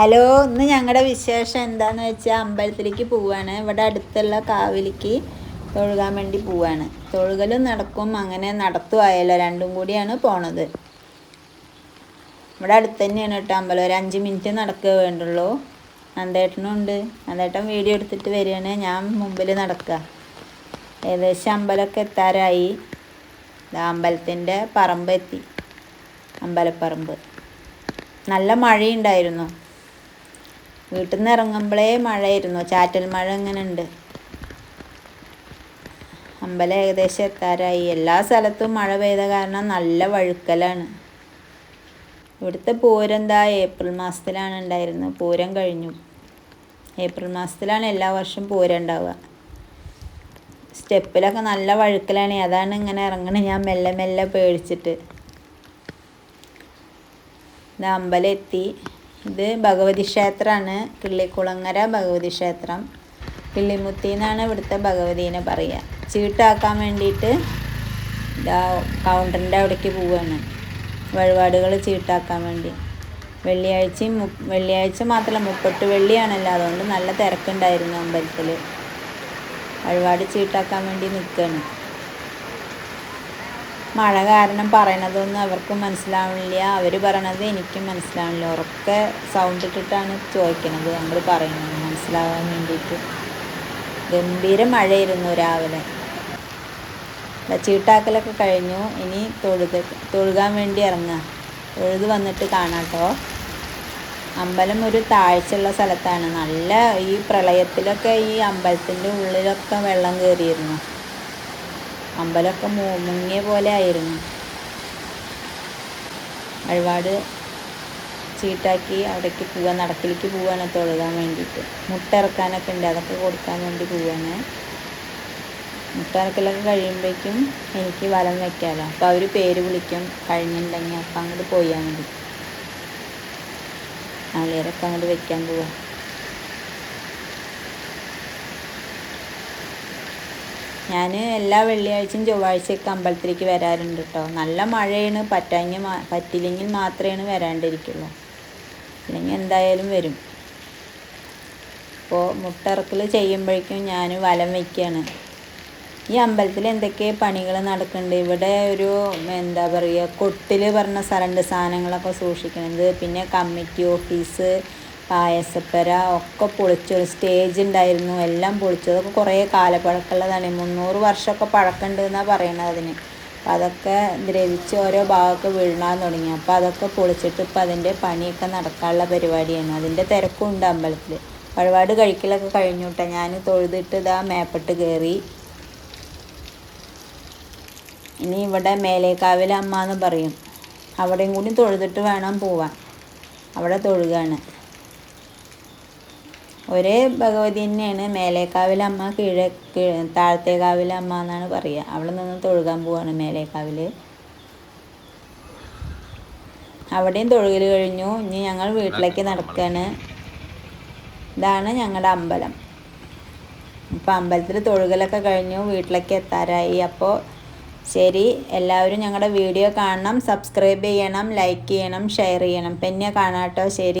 Hello ഇന്ന് ഞങ്ങളുടെ വിശേഷം എന്താന്ന് വെച്ചാൽ അമ്പലത്തിലേക്ക് പോവാണ്. ഇവിടെ അടുത്തുള്ള കാവിലേക്ക് തൊഴുകാൻ വേണ്ടി പോവാണ്. തൊഴുകലും നടക്കും അങ്ങനെ നടത്തുമായല്ലോ രണ്ടും കൂടിയാണ് പോണത്. ഇവിടെ അടുത്ത് തന്നെയാണ് കേട്ടോ അമ്പലം. ഒരു അഞ്ച് മിനിറ്റ് നടക്കുക വേണ്ടുള്ളൂ. നന്ദേട്ടനും ഉണ്ട്. നന്ദേട്ടൻ വീഡിയോ എടുത്തിട്ട് വരികയാണ്. ഞാൻ മുമ്പിൽ നടക്കുക ഏകദേശം അമ്പലമൊക്കെ എത്താറായി. അമ്പലത്തിന്റെ പറമ്പ് എത്തി അമ്പലപ്പറമ്പ്. നല്ല മഴയുണ്ടായിരുന്നു. വീട്ടിൽ നിന്ന് ഇറങ്ങുമ്പോഴേ മഴയായിരുന്നു. ചാറ്റൽ മഴ ഇങ്ങനെ ഉണ്ട് അമ്പലം ഏകദേശം എത്താറായി. എല്ലാ സ്ഥലത്തും മഴ പെയ്ത കാരണം നല്ല വഴുക്കലാണ്. ഇവിടുത്തെ പൂരം എന്താ ഏപ്രിൽ മാസത്തിലാണ് ഉണ്ടായിരുന്നത് പൂരം കഴിഞ്ഞു. ഏപ്രിൽ മാസത്തിലാണ് എല്ലാ വർഷവും പൂരം ഉണ്ടാവുക. സ്റ്റെപ്പിലൊക്കെ നല്ല വഴുക്കലാണ്. അതാണ് ഇങ്ങനെ ഇറങ്ങണേ. ഞാൻ മെല്ലെ മെല്ലെ പേടിച്ചിട്ട്. അമ്പലം എത്തി. ഇത് ഭഗവതി ക്ഷേത്രമാണ്. കിള്ളിക്കുളങ്ങര ഭഗവതി ക്ഷേത്രം. കിള്ളിമുത്തി എന്നാണ് ഇവിടുത്തെ ഭഗവതീനെ പറയുക. ചീട്ടാക്കാൻ വേണ്ടിയിട്ട് ഇതാ കൗണ്ടറിന്റെ അവിടേക്ക് പോവുകയാണ് വഴിപാടുകൾ ചീട്ടാക്കാൻ വേണ്ടി. വെള്ളിയാഴ്ചയും മു വെള്ളിയാഴ്ച മാത്രമല്ല മുപ്പട്ട് വെള്ളിയാണല്ലോ. അതുകൊണ്ട് നല്ല തിരക്കുണ്ടായിരുന്നു അമ്പലത്തിൽ വഴിപാട് ചീട്ടാക്കാൻ വേണ്ടി നിൽക്കുകയാണ് മഴ കാരണം പറയണതൊന്നും അവർക്കും മനസ്സിലാവണില്ല. അവർ പറയണത് എനിക്കും മനസ്സിലാവണില്ല. ഉറക്കെ സൗണ്ട് ഇട്ടിട്ടാണ് ചോദിക്കണത്. നമ്മൾ പറയുന്നത് മനസ്സിലാവാൻ വേണ്ടിയിട്ട്. ഗംഭീര മഴയായിരുന്നു രാവിലെ. ചീട്ടാക്കലൊക്കെ കഴിഞ്ഞു. ഇനി തൊഴുത് തൊഴുകാൻ വേണ്ടി ഇറങ്ങുക. തൊഴുത് വന്നിട്ട് കാണാട്ടോ. അമ്പലം ഒരു താഴ്ചയുള്ള സ്ഥലത്താണ്. നല്ല ഈ പ്രളയത്തിലൊക്കെ ഈ അമ്പലത്തിന്റെ ഉള്ളിലൊക്കെ വെള്ളം കയറിയിരുന്നു. അമ്പലമൊക്കെ മുങ്ങിയ പോലെ ആയിരുന്നു. ഒരുപാട് ചീട്ടാക്കി അവിടേക്ക് പോവാൻ നടക്കിലേക്ക് പോവാണ് തൊഴുതാൻ വേണ്ടിയിട്ട്. മുട്ട ഇറക്കാനൊക്കെ ഉണ്ട് അതൊക്കെ കൊടുക്കാൻ വേണ്ടി പോവാണ്. മുട്ട ഇറക്കലൊക്കെ കഴിയുമ്പോഴേക്കും എനിക്ക് വലം വെക്കാമല്ലോ അപ്പോൾ അവർ പേര് വിളിക്കും കഴിഞ്ഞിട്ടുണ്ടെങ്കിൽ അപ്പം അങ്ങോട്ട് പോയാൽ മതി. നാളികേരൊക്കെ അങ്ങോട്ട് വെക്കാൻ പോവാം. ഞാൻ എല്ലാ വെള്ളിയാഴ്ചയും ചൊവ്വാഴ്ചയൊക്കെ അമ്പലത്തിലേക്ക് വരാറുണ്ട് കേട്ടോ നല്ല മഴയാണ് പറ്റാഞ്ഞ പറ്റില്ലെങ്കിൽ മാത്രമേ വരാണ്ടിരിക്കുള്ളൂ. അല്ലെങ്കിൽ എന്തായാലും വരും. അപ്പോൾ മുട്ടിറക്കൽ ചെയ്യുമ്പോഴേക്കും ഞാൻ വലം വയ്ക്കുകയാണ് ഈ അമ്പലത്തിൽ എന്തൊക്കെ പണികൾ നടക്കുന്നുണ്ട് ഇവിടെ ഒരു എന്താ പറയുക കൊട്ടിൽ പറഞ്ഞ സ്ഥലമുണ്ട് സാധനങ്ങളൊക്കെ സൂക്ഷിക്കുന്നത് പിന്നെ കമ്മിറ്റി ഓഫീസ് പായസപ്പര ഒക്കെ പൊളിച്ചു. സ്റ്റേജ് ഉണ്ടായിരുന്നു. എല്ലാം പൊളിച്ചു. അതൊക്കെ കുറേ കാലപ്പഴക്കമുള്ളതാണ് മുന്നൂറ് വർഷമൊക്കെ പഴക്കമുണ്ട് എന്നാണ് പറയണത് അതിന്. അപ്പം അതൊക്കെ ദ്രവിച്ച് ഓരോ ഭാഗമൊക്കെ വീഴാൻ തുടങ്ങി. അപ്പോൾ അതൊക്കെ പൊളിച്ചിട്ട് ഇപ്പം അതിന്റെ പണിയൊക്കെ നടക്കാനുള്ള പരിപാടിയാണ്. അതിന്റെ തിരക്കും ഉണ്ട് അമ്പലത്തിൽ. വഴിപാട് കഴിക്കലൊക്കെ കഴിഞ്ഞു കേട്ടോ. ഞാൻ തൊഴുതിട്ട് ഇതാ മേപ്പെട്ട് കയറി. ഇനി ഇവിടെ മേലേക്കാവിലെ അമ്മ എന്ന് പറയും. അവിടെയും കൂടി തൊഴുതിട്ട് വേണം പോവാൻ. അവിടെ തൊഴുകയാണ് ഒരേ ഭഗവതി തന്നെയാണ്. മേലേക്കാവിലമ്മ കീഴേ താഴത്തേക്കാവിലമ്മ എന്നാണ് പറയുക. അവിടെ നിന്ന് തൊഴുകാൻ പോവാണ് മേലേക്കാവിൽ അവിടെയും തൊഴുകൽ കഴിഞ്ഞു. ഇനി ഞങ്ങൾ വീട്ടിലേക്ക് നടക്കാണ്. ഇതാണ് ഞങ്ങളുടെ അമ്പലം. അപ്പോൾ അമ്പലത്തിൽ തൊഴുകലൊക്കെ കഴിഞ്ഞു. വീട്ടിലേക്ക് എത്താറായി. അപ്പോൾ ശരി. എല്ലാവരും ഞങ്ങളുടെ വീഡിയോ കാണണം. സബ്സ്ക്രൈബ് ചെയ്യണം. ലൈക്ക് ചെയ്യണം. ഷെയർ ചെയ്യണം. പിന്നെ കാണാട്ടോ. ശരി.